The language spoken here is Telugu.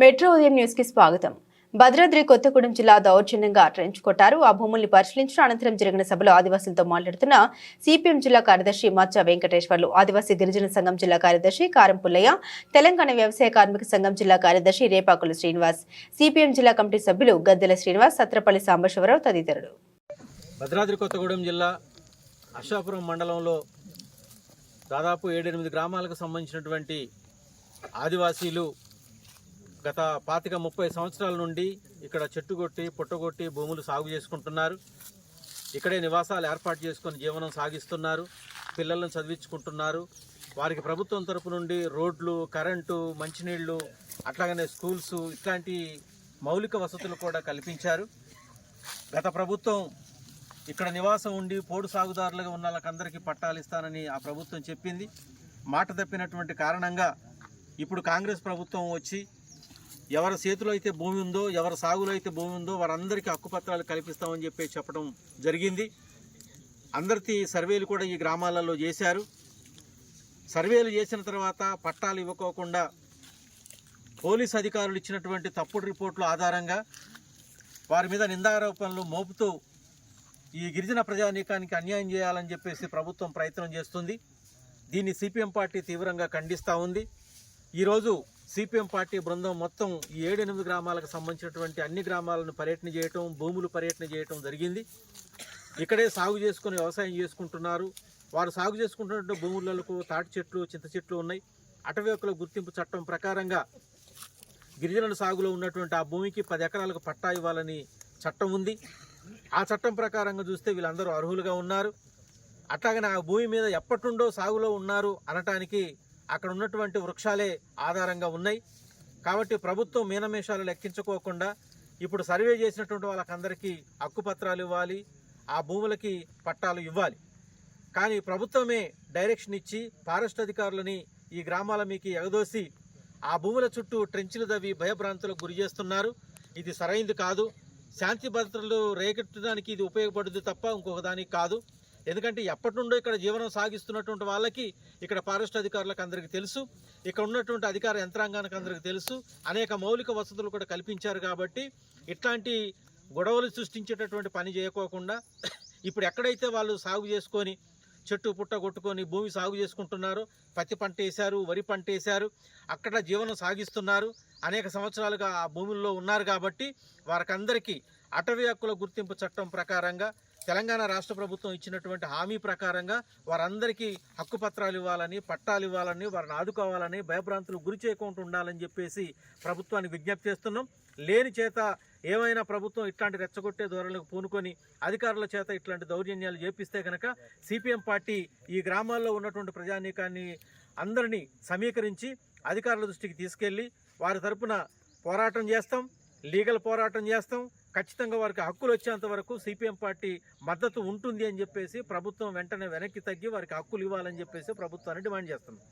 మెట్రో ఉదయం న్యూస్కి స్వాగతం. భద్రాద్రి కొత్తగూడెం జిల్లా దౌర్జన్యంగా ట్రెంచ్ కొట్టారు. ఆ భూముల్ని పరిశీలించిన అనంతరం జరిగిన సభలో ఆదివాసులతో మాట్లాడుతున్న సిపిఎం జిల్లా కార్యదర్శి మచ్చ వెంకటేశ్వర్లు ఆదివాసీ గిరిజన సంఘం జిల్లా కార్యదర్శి కారం పుల్లయ్య తెలంగాణ వ్యవసాయ కార్మిక సంఘం జిల్లా కార్యదర్శి Repakula Srinivas C P M జిల్లా కమిటీ సభ్యులు గద్దెల శ్రీనివాస్ సత్రపల్లి సాంబశివరావు తదితరులు. భద్రాద్రి కొత్తగూడెం జిల్లా అశ్వాపురం మండలంలో దాదాపు ఏడెనిమిది గ్రామాలకు సంబంధించినటువంటి ఆదివాసీలు గత పాతిక ముప్పై సంవత్సరాల నుండి ఇక్కడ చెట్టు కొట్టి పుట్టగొట్టి భూములు సాగు చేసుకుంటున్నారు. ఇక్కడే నివాసాలు ఏర్పాటు చేసుకొని జీవనం సాగిస్తున్నారు. పిల్లలను చదివించుకుంటున్నారు. వారికి ప్రభుత్వం తరపు నుండి రోడ్లు కరెంటు మంచినీళ్ళు అట్లాగనే స్కూల్స్ ఇట్లాంటి మౌలిక వసతులు కూడా కల్పించారు. గత ప్రభుత్వం ఇక్కడ నివాసం ఉండి పోడు సాగుదారులుగా ఉన్న వాళ్ళకందరికీ పట్టాలు ఇస్తానని ఆ ప్రభుత్వం చెప్పింది. మాట తప్పినటువంటి కారణంగా ఇప్పుడు కాంగ్రెస్ ప్రభుత్వం వచ్చి ఎవరి చేతిలో అయితే భూమి ఉందో ఎవరి సాగులో అయితే భూమి ఉందో వారందరికీ హక్కుపత్రాలు కల్పిస్తామని చెప్పి చెప్పడం జరిగింది. అందరికీ సర్వేలు కూడా ఈ గ్రామాలలో చేశారు. సర్వేలు చేసిన తర్వాత పట్టాలు ఇవ్వకోకుండా పోలీస్ అధికారులు ఇచ్చినటువంటి తప్పుడు రిపోర్టుల ఆధారంగా వారి మీద నిందారోపణలు మోపుతూ ఈ గిరిజన ప్రజానీకానికి అన్యాయం చేయాలని చెప్పేసి ప్రభుత్వం ప్రయత్నం చేస్తుంది. దీన్ని సిపిఎం పార్టీ తీవ్రంగా ఖండిస్తూ ఉంది. ఈరోజు సిపిఎం పార్టీ బృందం మొత్తం ఈ ఏడెనిమిది గ్రామాలకు సంబంధించినటువంటి అన్ని గ్రామాలను పర్యటన చేయటం భూములు పర్యటన చేయటం జరిగింది. ఇక్కడే సాగు చేసుకుని వ్యవసాయం చేసుకుంటున్నారు. వారు సాగు చేసుకుంటున్న భూములకు తాటి చెట్లు చింత చెట్లు ఉన్నాయి. అటవీకుల గుర్తింపు చట్టం ప్రకారంగా గిరిజనుల సాగులో ఉన్నటువంటి ఆ భూమికి పది ఎకరాలకు పట్టా ఇవ్వాలని చట్టం ఉంది. ఆ చట్టం ప్రకారంగా చూస్తే వీళ్ళందరూ అర్హులుగా ఉన్నారు. అట్లాగనే ఆ భూమి మీద ఎప్పటి నుండో సాగులో ఉన్నారు అనటానికి అక్కడ ఉన్నటువంటి వృక్షాలే ఆధారంగా ఉన్నాయి. కాబట్టి ప్రభుత్వం మీనమేషాలు లెక్కించుకోకుండా ఇప్పుడు సర్వే చేసినటువంటి వాళ్ళకందరికీ హక్కుపత్రాలు ఇవ్వాలి ఆ భూములకి పట్టాలు ఇవ్వాలి. కానీ ప్రభుత్వమే డైరెక్షన్ ఇచ్చి ఫారెస్ట్ అధికారులని ఈ గ్రామాల మీకు ఎగదోసి ఆ భూముల చుట్టూ ట్రెంచ్లు దవ్వి భయభ్రాంతులకు గురి చేస్తున్నారు. ఇది సరైంది కాదు. శాంతి భద్రతలు రేకెట్టడానికి ఇది ఉపయోగపడుతుంది తప్ప ఇంకొక దానికి కాదు. ఎందుకంటే ఎప్పటి నుండో ఇక్కడ జీవనం సాగిస్తున్నటువంటి వాళ్ళకి ఇక్కడ ఫారెస్ట్ అధికారులకు అందరికీ తెలుసు ఇక్కడ ఉన్నటువంటి అధికార యంత్రాంగానికి అందరికీ తెలుసు అనేక మౌలిక వసతులు కూడా కల్పించారు కాబట్టి ఇట్లాంటి గొడవలు సృష్టించేటటువంటి పని చేయకోకుండా ఇప్పుడు ఎక్కడైతే వాళ్ళు సాగు చేసుకొని చెట్టు పుట్ట కొట్టుకొని భూమి సాగు చేసుకుంటున్నారు పత్తి పంట వేశారు వరి పంట వేశారు అక్కడ జీవనం సాగిస్తున్నారు అనేక సంవత్సరాలుగా ఆ భూముల్లో ఉన్నారు కాబట్టి వారికందరికీ అటవీ హక్కుల గుర్తింపు చట్టం ప్రకారంగా తెలంగాణ రాష్ట్ర ప్రభుత్వం ఇచ్చినటువంటి హామీ ప్రకారంగా వారందరికీ హక్కు పత్రాలు ఇవ్వాలని పట్టాలు ఇవ్వాలని వారిని ఆదుకోవాలని భయభ్రాంతులు గురి చేయకుండా ఉండాలని చెప్పేసి ప్రభుత్వాన్ని విజ్ఞప్తి చేస్తున్నాం. లేని చేత ఏమైనా ప్రభుత్వం ఇట్లాంటి రెచ్చగొట్టే ధోరణులకు పూనుకొని అధికారుల చేత ఇట్లాంటి దౌర్జన్యాలు చేపిస్తే కనుక సిపిఎం పార్టీ ఈ గ్రామాల్లో ఉన్నటువంటి ప్రజానీకాన్ని అందరినీ సమీకరించి అధికారుల దృష్టికి తీసుకెళ్ళి వారి తరపున పోరాటం చేస్తాం లీగల్ పోరాటం చేస్తాం ఖచ్చితంగా వారికి హక్కులు వచ్చేంత వరకు సిపిఎం పార్టీ మద్దతు ఉంటుంది అని చెప్పేసి ప్రభుత్వం వెంటనే వెనక్కి తగ్గి వారికి హక్కులు ఇవ్వాలని చెప్పేసి ప్రభుత్వాన్ని డిమాండ్ చేస్తున్నాం.